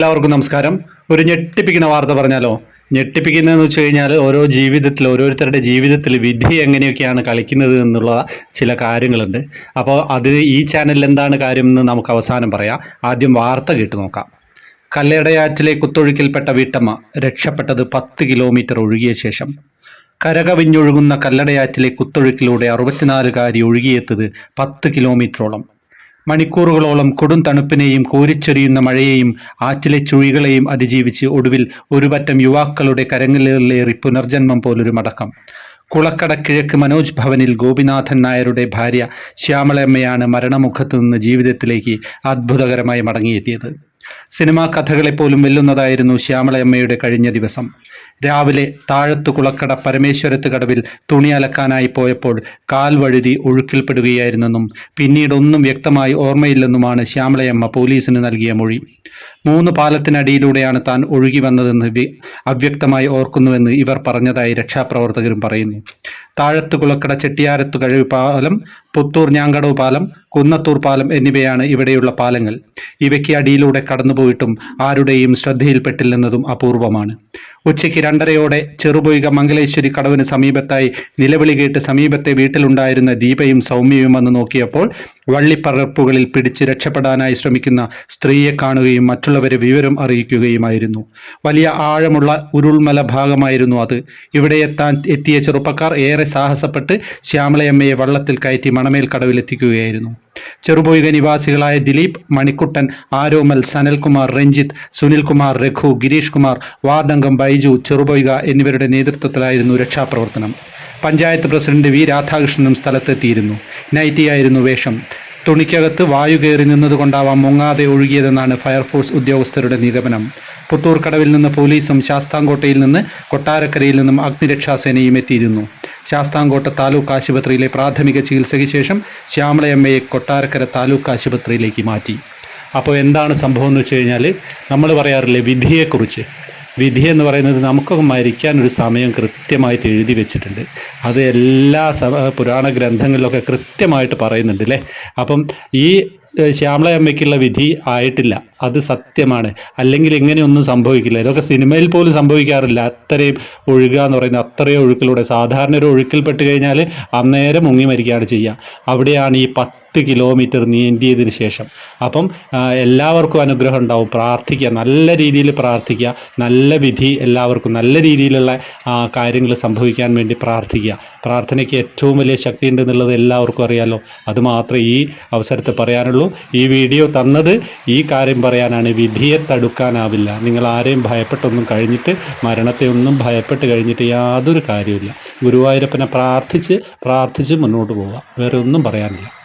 എല്ലാവർക്കും നമസ്കാരം. ഒരു ഞെട്ടിപ്പിക്കുന്ന വാർത്ത പറഞ്ഞാലോ? ഞെട്ടിപ്പിക്കുന്നതെന്ന് വെച്ച് കഴിഞ്ഞാൽ ഓരോ ജീവിതത്തിൽ ഓരോരുത്തരുടെ ജീവിതത്തിൽ വിധി എങ്ങനെയൊക്കെയാണ് കളിക്കുന്നത് എന്നുള്ള ചില കാര്യങ്ങളുണ്ട്. അപ്പോൾ അത് ഈ ചാനലിൽ എന്താണ് കാര്യം എന്ന് നമുക്ക് അവസാനം പറയാം. ആദ്യം വാർത്ത കേട്ട് നോക്കാം. കല്ലടയാറ്റിലെ കുത്തൊഴുക്കിൽപ്പെട്ട വീട്ടമ്മ രക്ഷപ്പെട്ടത് പത്ത് കിലോമീറ്റർ ഒഴുകിയ ശേഷം. കരകവിഞ്ഞൊഴുകുന്ന കല്ലടയാറ്റിലെ കുത്തൊഴുക്കിലൂടെ അറുപത്തിനാലുകാരി ഒഴുകിയെത്തത് പത്ത് കിലോമീറ്ററോളം മണിക്കൂറുകളോളം കൊടും തണുപ്പിനെയും കോരിച്ചെറിയുന്ന മഴയെയും ആറ്റിലെ ചുഴികളെയും അതിജീവിച്ച് ഒടുവിൽ ഒരുപറ്റം യുവാക്കളുടെ കരങ്ങളിലേറി പുനർജന്മം പോലൊരു മടക്കം. കുളക്കട കിഴക്ക് മനോജ് ഭവനിൽ ഗോപിനാഥൻ നായരുടെ ഭാര്യ ശ്യാമളയമ്മയാണ് മരണമുഖത്തു നിന്ന് ജീവിതത്തിലേക്ക് അത്ഭുതകരമായി മടങ്ങിയെത്തിയത്. സിനിമാ കഥകളെപ്പോലും വെല്ലുന്നതായിരുന്നു ശ്യാമളയമ്മയുടെ കഴിഞ്ഞ ദിവസം. രാവിലെ താഴത്തു കുളക്കട പരമേശ്വരത്ത് കടവിൽ തുണി അലക്കാനായി പോയപ്പോൾ കാൽ വഴുതി ഒഴുക്കിൽപ്പെടുകയായിരുന്നെന്നും പിന്നീടൊന്നും വ്യക്തമായി ഓർമ്മയില്ലെന്നുമാണ് ശ്യാമളയമ്മ പോലീസിന് നൽകിയ മൊഴി. മൂന്ന് പാലത്തിനടിയിലൂടെയാണ് താൻ ഒഴുകി വന്നതെന്ന് അവ്യക്തമായി ഓർക്കുന്നുവെന്ന് ഇവർ പറഞ്ഞതായി രക്ഷാപ്രവർത്തകരും പറയുന്നു. താഴത്തു കുളക്കട ചെട്ടിയാരത്തു കഴിവ് പാലം പുത്തൂർ ഞാങ്കടവ് പാലം കുന്നത്തൂർ പാലം എന്നിവയാണ് ഇവിടെയുള്ള പാലങ്ങൾ. ഇവയ്ക്ക് അടിയിലൂടെ കടന്നുപോയിട്ടും ആരുടെയും ശ്രദ്ധയിൽപ്പെട്ടില്ലെന്നതും അപൂർവമാണ്. ഉച്ചയ്ക്ക് രണ്ടരയോടെ ചെറുപൊയ്ക മംഗലേശ്വരി കടവിന് സമീപത്തായി നിലവിളി കേട്ട് സമീപത്തെ വീട്ടിലുണ്ടായിരുന്ന ദീപയും സൗമ്യയും വന്ന് നോക്കിയപ്പോൾ വള്ളിപ്പറപ്പുകളിൽ പിടിച്ച് രക്ഷപ്പെടാനായി ശ്രമിക്കുന്ന സ്ത്രീയെ കാണുകയും മറ്റുള്ളവരെ വിവരം അറിയിക്കുകയുമായിരുന്നു. വലിയ ആഴമുള്ള ഉരുൾമല ഭാഗമായിരുന്നു അത്. ഇവിടെ എത്താൻ എത്തിയ ചെറുപ്പക്കാർ ഏറെ സാഹസപ്പെട്ട് ശ്യാമളയമ്മയെ വള്ളത്തിൽ കയറ്റി മണമേൽ കടവിലെത്തിക്കുകയായിരുന്നു. ചെറുപൊയ്ക നിവാസികളായ ദിലീപ് മണിക്കുട്ടൻ ആരോമൽ സനൽകുമാർ രഞ്ജിത്ത് സുനിൽകുമാർ രഘു ഗിരീഷ് കുമാർ വാർഡംഗം ബൈജു ചെറുപൊയ്ക എന്നിവരുടെ നേതൃത്വത്തിലായിരുന്നു രക്ഷാപ്രവർത്തനം. പഞ്ചായത്ത് പ്രസിഡന്റ് വി രാധാകൃഷ്ണനും സ്ഥലത്തെത്തിയിരുന്നു. നൈറ്റിയായിരുന്നു വേഷം. തുണിക്കകത്ത് വായു കയറി നിന്നതുകൊണ്ടാവാം മുങ്ങാതെ ഒഴുകിയതെന്നാണ് ഫയർഫോഴ്സ് ഉദ്യോഗസ്ഥരുടെ നിഗമനം. പുത്തൂർക്കടവിൽ നിന്ന് പോലീസും ശാസ്താംകോട്ടയിൽ നിന്ന് കൊട്ടാരക്കരയിൽ നിന്നും അഗ്നിരക്ഷാസേനയും എത്തിയിരുന്നു. ശാസ്താംകോട്ട താലൂക്ക് ആശുപത്രിയിലെ പ്രാഥമിക ചികിത്സയ്ക്ക് ശേഷം ശ്യാമളയമ്മയെ കൊട്ടാരക്കര താലൂക്ക് ആശുപത്രിയിലേക്ക് മാറ്റി. അപ്പോൾ എന്താണ് സംഭവം എന്ന് വെച്ച് കഴിഞ്ഞാൽ നമ്മൾ പറയാറില്ലേ വിധിയെക്കുറിച്ച്. വിധി എന്ന് പറയുന്നത് നമുക്കൊക്കെ മരിക്കാൻ ഒരു സമയം കൃത്യമായിട്ട് എഴുതി വെച്ചിട്ടുണ്ട്. അത് എല്ലാ പുരാണ ഗ്രന്ഥങ്ങളിലൊക്കെ കൃത്യമായിട്ട് പറയുന്നുണ്ട് അല്ലേ അപ്പം ഈ ശ്യാമളയമ്മയ്ക്കുള്ള വിധി ആയിട്ടില്ല. അത് സത്യമാണ്. അല്ലെങ്കിൽ ഇങ്ങനെയൊന്നും സംഭവിക്കില്ല. ഇതൊക്കെ സിനിമയിൽ പോലും സംഭവിക്കാറില്ല. അത്രയും ഒഴുകുക എന്ന് പറയുന്ന അത്രയും ഒഴുക്കിലൂടെ. സാധാരണ ഒരു ഒഴുക്കിൽപ്പെട്ട് കഴിഞ്ഞാൽ അന്നേരം മുങ്ങി മരിക്കുകയാണ് ചെയ്യുക അവിടെയാണ് ഈ പത്ത് കിലോമീറ്റർ നീന്തിയതിന് ശേഷം. അപ്പം എല്ലാവർക്കും അനുഗ്രഹം ഉണ്ടാവും. പ്രാർത്ഥിക്കുക നല്ല രീതിയിൽ പ്രാർത്ഥിക്കുക നല്ല വിധി എല്ലാവർക്കും നല്ല രീതിയിലുള്ള കാര്യങ്ങൾ സംഭവിക്കാൻ വേണ്ടി പ്രാർത്ഥിക്കുക. പ്രാർത്ഥനയ്ക്ക് ഏറ്റവും വലിയ ശക്തി ഉണ്ടെന്നുള്ളത് എല്ലാവർക്കും അറിയാമല്ലോ അത് മാത്രമേ ഈ അവസരത്തിൽ പറയാനുള്ളൂ. ഈ വീഡിയോ തന്നത് ഈ കാര്യം പറയാനാണ്. വിധിയെ തടുക്കാനാവില്ല. നിങ്ങൾ ആരെയും ഭയപ്പെട്ടൊന്നും കഴിഞ്ഞിട്ട് മരണത്തെ ഒന്നും ഭയപ്പെട്ട് കഴിഞ്ഞിട്ട് യാതൊരു കാര്യമില്ല ഗുരുവായൂരപ്പനെ പ്രാർത്ഥിച്ച് പ്രാർത്ഥിച്ച് മുന്നോട്ട് പോവുക. വേറെ ഒന്നും പറയാനില്ല.